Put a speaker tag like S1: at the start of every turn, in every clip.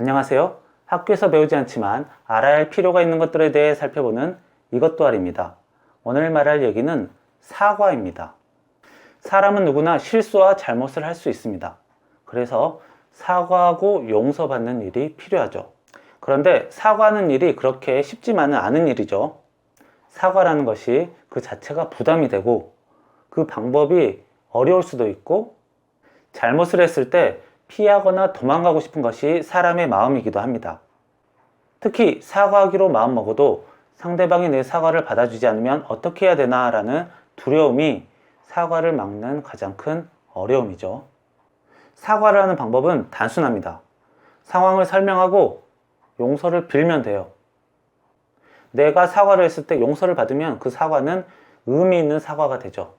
S1: 안녕하세요. 학교에서 배우지 않지만 알아야 할 필요가 있는 것들에 대해 살펴보는 이것도 알입니다. 오늘 말할 얘기는 사과입니다. 사람은 누구나 실수와 잘못을 할 수 있습니다. 그래서 사과하고 용서받는 일이 필요하죠. 그런데 사과하는 일이 그렇게 쉽지만은 않은 일이죠. 사과라는 것이 그 자체가 부담이 되고 그 방법이 어려울 수도 있고 잘못을 했을 때 피하거나 도망가고 싶은 것이 사람의 마음이기도 합니다. 특히 사과하기로 마음먹어도 상대방이 내 사과를 받아주지 않으면 어떻게 해야 되나라는 두려움이 사과를 막는 가장 큰 어려움이죠. 사과를 하는 방법은 단순합니다. 상황을 설명하고 용서를 빌면 돼요. 내가 사과를 했을 때 용서를 받으면 그 사과는 의미 있는 사과가 되죠.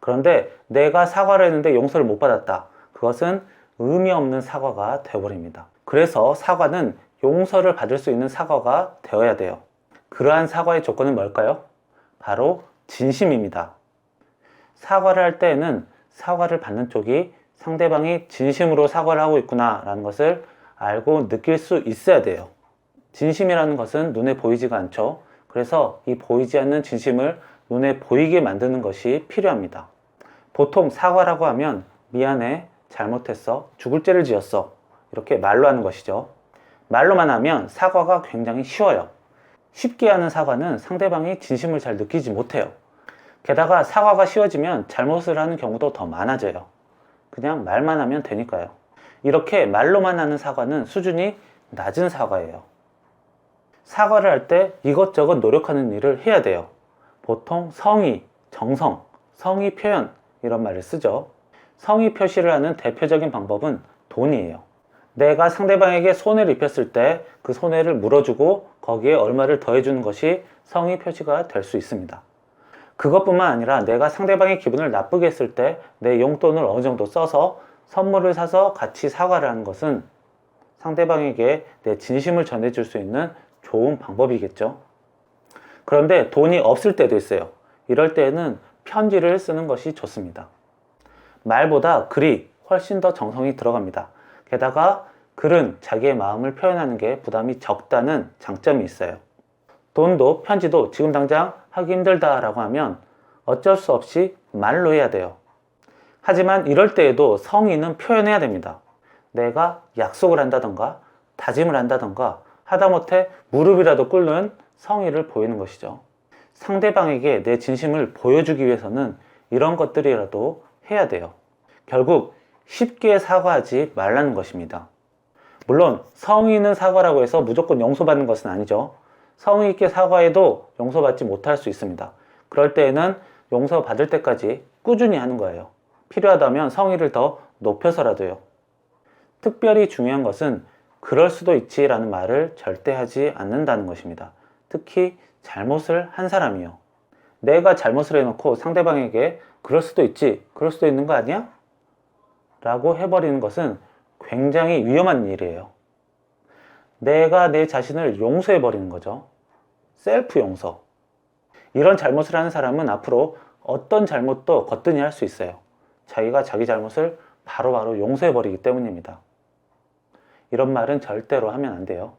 S1: 그런데 내가 사과를 했는데 용서를 못 받았다. 그것은 의미 없는 사과가 되어버립니다. 그래서 사과는 용서를 받을 수 있는 사과가 되어야 돼요. 그러한 사과의 조건은 뭘까요? 바로 진심입니다. 사과를 할 때에는 사과를 받는 쪽이 상대방이 진심으로 사과를 하고 있구나라는 것을 알고 느낄 수 있어야 돼요. 진심이라는 것은 눈에 보이지가 않죠. 그래서 이 보이지 않는 진심을 눈에 보이게 만드는 것이 필요합니다. 보통 사과라고 하면 미안해, 잘못했어, 죽을 죄를 지었어. 이렇게 말로 하는 것이죠. 말로만 하면 사과가 굉장히 쉬워요. 쉽게 하는 사과는 상대방이 진심을 잘 느끼지 못해요. 게다가 사과가 쉬워지면 잘못을 하는 경우도 더 많아져요. 그냥 말만 하면 되니까요. 이렇게 말로만 하는 사과는 수준이 낮은 사과예요. 사과를 할 때 이것저것 노력하는 일을 해야 돼요. 보통 성의, 정성, 성의 표현 이런 말을 쓰죠. 성의 표시를 하는 대표적인 방법은 돈이에요. 내가 상대방에게 손해를 입혔을 때 그 손해를 물어주고 거기에 얼마를 더해주는 것이 성의 표시가 될 수 있습니다. 그것뿐만 아니라 내가 상대방의 기분을 나쁘게 했을 때 내 용돈을 어느 정도 써서 선물을 사서 같이 사과를 하는 것은 상대방에게 내 진심을 전해줄 수 있는 좋은 방법이겠죠. 그런데 돈이 없을 때도 있어요. 이럴 때에는 편지를 쓰는 것이 좋습니다. 말보다 글이 훨씬 더 정성이 들어갑니다. 게다가 글은 자기의 마음을 표현하는 게 부담이 적다는 장점이 있어요. 돈도 편지도 지금 당장 하기 힘들다라고 하면 어쩔 수 없이 말로 해야 돼요. 하지만 이럴 때에도 성의는 표현해야 됩니다. 내가 약속을 한다던가 다짐을 한다던가 하다못해 무릎이라도 꿇는 성의를 보이는 것이죠. 상대방에게 내 진심을 보여주기 위해서는 이런 것들이라도 해야 돼요. 결국 쉽게 사과하지 말라는 것입니다. 물론 성의 있는 사과라고 해서 무조건 용서받는 것은 아니죠. 성의 있게 사과해도 용서받지 못할 수 있습니다. 그럴 때에는 용서받을 때까지 꾸준히 하는 거예요. 필요하다면 성의를 더 높여서라도요. 특별히 중요한 것은 그럴 수도 있지라는 말을 절대 하지 않는다는 것입니다. 특히 잘못을 한 사람이요. 내가 잘못을 해놓고 상대방에게 그럴 수도 있지, 그럴 수도 있는 거 아니야? 라고 해버리는 것은 굉장히 위험한 일이에요. 내가 내 자신을 용서해버리는 거죠. 셀프 용서. 이런 잘못을 하는 사람은 앞으로 어떤 잘못도 거뜬히 할 수 있어요. 자기가 자기 잘못을 바로바로 용서해버리기 때문입니다. 이런 말은 절대로 하면 안 돼요.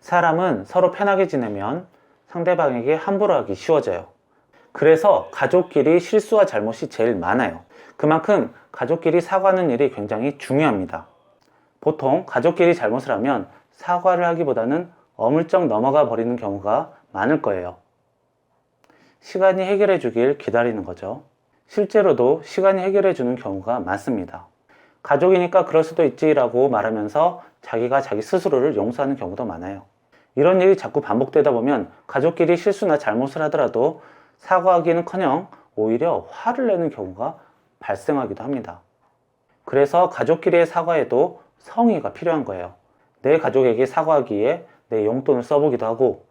S1: 사람은 서로 편하게 지내면 상대방에게 함부로 하기 쉬워져요. 그래서 가족끼리 실수와 잘못이 제일 많아요. 그만큼 가족끼리 사과하는 일이 굉장히 중요합니다. 보통 가족끼리 잘못을 하면 사과를 하기보다는 어물쩍 넘어가 버리는 경우가 많을 거예요. 시간이 해결해 주길 기다리는 거죠. 실제로도 시간이 해결해 주는 경우가 많습니다. 가족이니까 그럴 수도 있지라고 말하면서 자기가 자기 스스로를 용서하는 경우도 많아요. 이런 일이 자꾸 반복되다 보면 가족끼리 실수나 잘못을 하더라도 사과하기는 커녕 오히려 화를 내는 경우가 발생하기도 합니다. 그래서 가족끼리의 사과에도 성의가 필요한 거예요. 내 가족에게 사과하기에 내 용돈을 써보기도 하고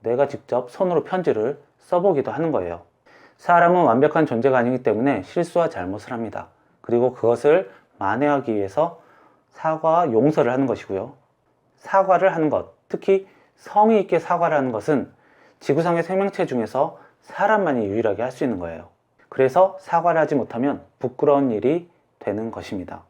S1: 내가 직접 손으로 편지를 써보기도 하는 거예요. 사람은 완벽한 존재가 아니기 때문에 실수와 잘못을 합니다. 그리고 그것을 만회하기 위해서 사과와 용서를 하는 것이고요. 사과를 하는 것, 특히 성의 있게 사과를 하는 것은 지구상의 생명체 중에서 사람만이 유일하게 할 수 있는 거예요. 그래서 사과를 하지 못하면 부끄러운 일이 되는 것입니다.